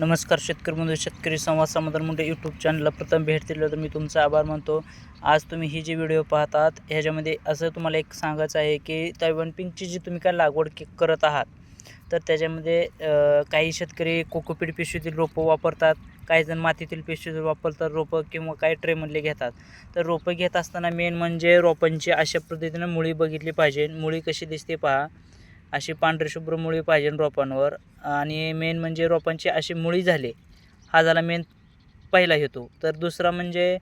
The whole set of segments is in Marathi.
नमस्कार शेतकरी बंधू शेतकरी संवाद समाधान मुंडे यूट्यूब चॅनलला प्रथम भेट दिलं तर मी तुमचा आभार मानतो. आज तुम्ही ही जी व्हिडिओ पाहतात ह्याच्यामध्ये असं तुम्हाला एक सांगायचं आहे की तैवान पिंकची जी तुम्ही काय लागवड करत आहात तर त्याच्यामध्ये काही शेतकरी कोकोपीट पिशवीतील रोपं वापरतात काही जण मातीतील पिशवीतील वापरतात रोपं किंवा काही ट्रेमधले घेतात. तर रोपं घेत असताना मेन म्हणजे रोपांची अशा पद्धतीनं मुळी बघितली पाहिजे. मुळी कशी दिसते पहा. अशी पांढरी शुभ्र मुळी पाहिजे रोपांवर. आणि मेन म्हणजे रोपांची अशी मुळी झाली हा झाला मेन पहिला हेतू. तर दुसरा म्हणजे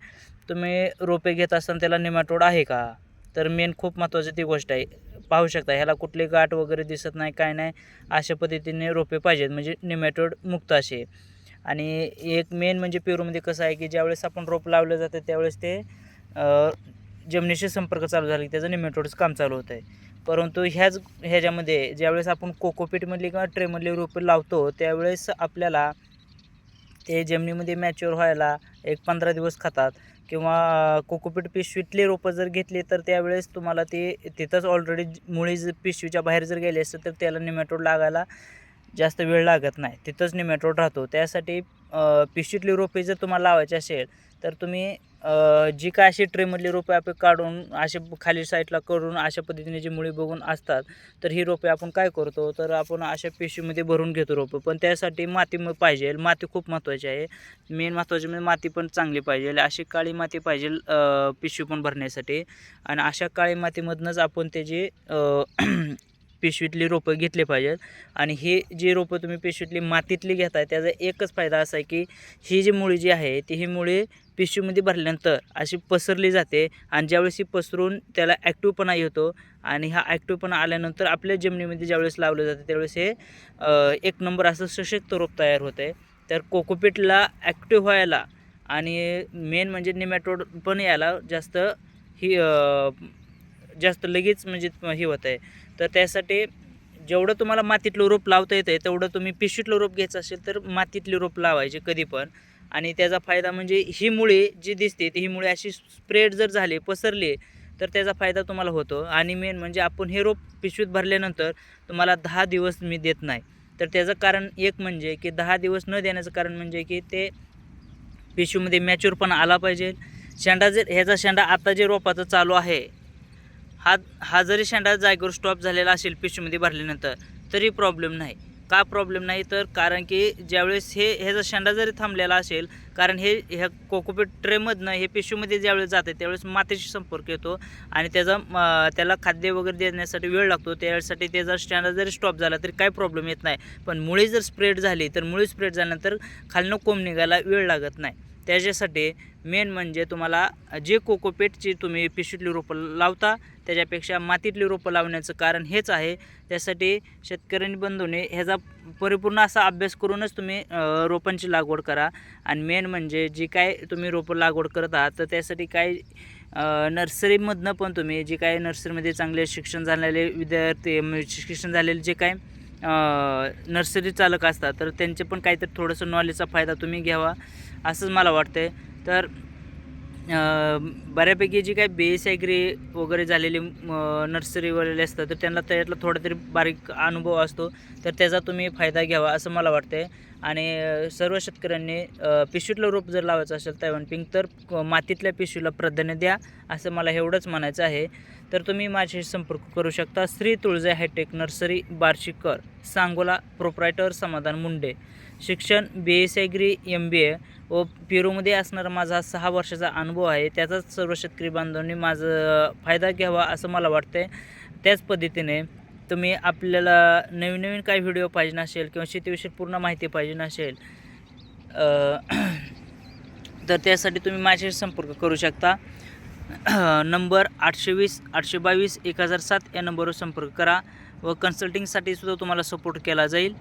तुम्ही रोपे घेत असताना त्याला निमॅटोड आहे का? तर मेन खूप महत्त्वाची ती गोष्ट आहे. पाहू शकता ह्याला कुठली गाठ वगैरे दिसत नाही काय नाही अशा पद्धतीने रोपे पाहिजेत. म्हणजे निमॅटोड मुक्त असे. आणि एक मेन म्हणजे पेरूमध्ये कसं आहे की ज्यावेळेस आपण रोप लावलं जातं त्यावेळेस ते जमिनीशी संपर्क चालू झाला की त्याचं निमॅटोडचं काम चालू होतं आहे परंतु ह्याच ह्याच्यामध्ये ज्यावेळेस आपण कोकोपीटमधली किंवा ट्रेमधली रोपं लावतो त्यावेळेस आपल्याला ते जमिनीमध्ये मॅच्युअर व्हायला एक पंधरा दिवस खातात किंवा कोकोपीट पिशवीतले रोपं जर घेतली तर त्यावेळेस तुम्हाला ते तिथंच ऑलरेडी मुळी जर पिशवीच्या बाहेर जर गेले असतं तर त्याला निमॅटोड लागायला जास्त वेळ लागत नाही. तिथंच निमॅटोड राहतो. त्यासाठी पिशवीतली रोपे जर तुम्हाला लावायची असेल तर तुम्ही जी काय अशी ट्रेमधली रोपे आपण काढून असे खाली साईडला करून अशा पद्धतीने जी मुळी बघून असतात तर ही रोपे आपण काय करतो? तर आपण अशा पिशवीमध्ये भरून घेतो रोपं. पण त्यासाठी माती पाहिजे. माती खूप महत्त्वाची आहे. मेन महत्त्वाची म्हणजे माती पण चांगली पाहिजे. अशी काळी माती पाहिजे पिशवी पण भरण्यासाठी. आणि अशा काळी मातीमधनंच आपण त्याची पिशवीतली रोपं घेतली पाहिजेत. आणि हे जी रोपं तुम्ही पिशवीतली मातीतली घेताय त्याचा एकच फायदा असा आहे की ही जी मुळी जी आहे ती ही मुळी पिशवीमध्ये भरल्यानंतर अशी पसरली जाते आणि ज्यावेळेस ही पसरून त्याला ॲक्टिवपणा येतो आणि हा ॲक्टिवपणा आल्यानंतर आपल्या जमिनीमध्ये ज्यावेळेस लावलं जातं त्यावेळेस हे एक नंबर असं सशक्त रोप तयार होतं. आहे तर कोकोपीटला ॲक्टिव्ह व्हायला आणि मेन म्हणजे निमॅटोड पण यायला जास्त ही जास्त लगेच म्हणजे हे होतं आहे. तर त्यासाठी जेवढं तुम्हाला मातीतलं रोप लावता येतं आहे तेवढं तुम्ही पिशवीतलं रोप घ्यायचं असेल तर मातीतली रोप लावायचे कधी पण. आणि त्याचा फायदा म्हणजे ही मुळे जी दिसते ती ही मुळे अशी स्प्रेड जर झाली पसरली तर त्याचा फायदा तुम्हाला होतो. आणि मेन म्हणजे आपण हे रोप पिशवीत भरल्यानंतर तुम्हाला दहा दिवस मी देत नाही. तर त्याचं कारण एक म्हणजे की दहा दिवस न देण्याचं कारण म्हणजे की ते पिशवीमध्ये मॅच्युअरपणा आला पाहिजे. शेंडा जर ह्याचा शेंडा आता जे रोपाचं चालू आहे हा हा जरी शेंडा जागेवर स्टॉप झालेला असेल पिशवीमध्ये भरल्यानंतर तरी प्रॉब्लेम नाही. का प्रॉब्लेम नाही तर कारण की ज्यावेळेस हे ह्याचा शेंडा जरी थांबलेला असेल कारण हे ह्या कोकोपीट ट्रेमधनं हे पिशवीमध्ये ज्यावेळेस जाते त्यावेळेस मातीशी संपर्क येतो आणि त्याचा त्याला खाद्य वगैरे देण्यासाठी वेळ लागतो त्यासाठी त्याचा स्टँडा जरी स्टॉप झाला तरी काही प्रॉब्लेम येत नाही. पण मुळी जर स्प्रेड झाली तर मुळी स्प्रेड झाल्यानंतर खालनं कोंब निघायला वेळ लागत नाही. त्याच्यासाठी मेन म्हणजे तुम्हाला जे कोकोपेटची तुम्ही पिशवीतली रोपं लावता त्याच्यापेक्षा मातीतली रोपं लावण्याचं कारण हेच आहे. त्यासाठी शेतकऱ्यांनी बंधूने ह्याचा परिपूर्ण असा अभ्यास करूनच तुम्ही रोपांची लागवड करा. आणि मेन म्हणजे जी काय तुम्ही रोपं लागवड करत आहात तर त्यासाठी काय नर्सरीमधनं पण तुम्ही जे काय नर्सरीमध्ये चांगले शिक्षण झालेले विद्यार्थी म्हणजे शिक्षण झालेले जे काय नर्सरी चालक असतात तर त्यांचे पण काहीतरी थोडंसं नॉलेजचा फायदा तुम्ही घ्यावा. असंच मला वाटतं तर बऱ्यापैकी जी काही बी एस ॲग्री वगैरे झालेली नर्सरीवाले असतात तर त्यांना त्यातला थोडा तरी बारीक अनुभव असतो. तर त्याचा तुम्ही फायदा घ्यावा असं मला वाटतं आणि सर्व शेतकऱ्यांनी पिशवीतलं रोप जर लावायचं असेल तैवान पिंक तर मातीतल्या पिशवीला प्राधान्य द्या असं मला एवढंच म्हणायचं आहे. तर तुम्ही माझ्याशी संपर्क करू शकता. Shri Tulja hitech nursery Barshikar Sangola proprietor Samadhan Munde. शिक्षण B S agri M B A व पेरूमध्ये असणारा माझा सहा वर्षाचा अनुभव आहे. त्याचाच सर्व शेतकरी बांधवांनी माझं फायदा घ्यावा असं मला वाटतं आहे त्याच पद्धतीने तुम्ही आपल्याला नवीन नवीन काही व्हिडिओ पाहिजे नसेल किंवा शेतीविषयी पूर्ण माहिती पाहिजे नसेल तर त्यासाठी तुम्ही माझ्याशी संपर्क करू शकता. नंबर आठशे वीस आठशे बावीस एक हजार सात या नंबरवर संपर्क करा व कन्सल्टिंगसाठी सुद्धा तुम्हाला सपोर्ट केला जाईल.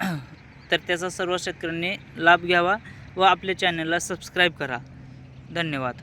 तर त्याचा सर्व शेतकऱ्यांनी लाभ घ्यावा व आपल्या चॅनलला सबस्क्राईब करा. धन्यवाद.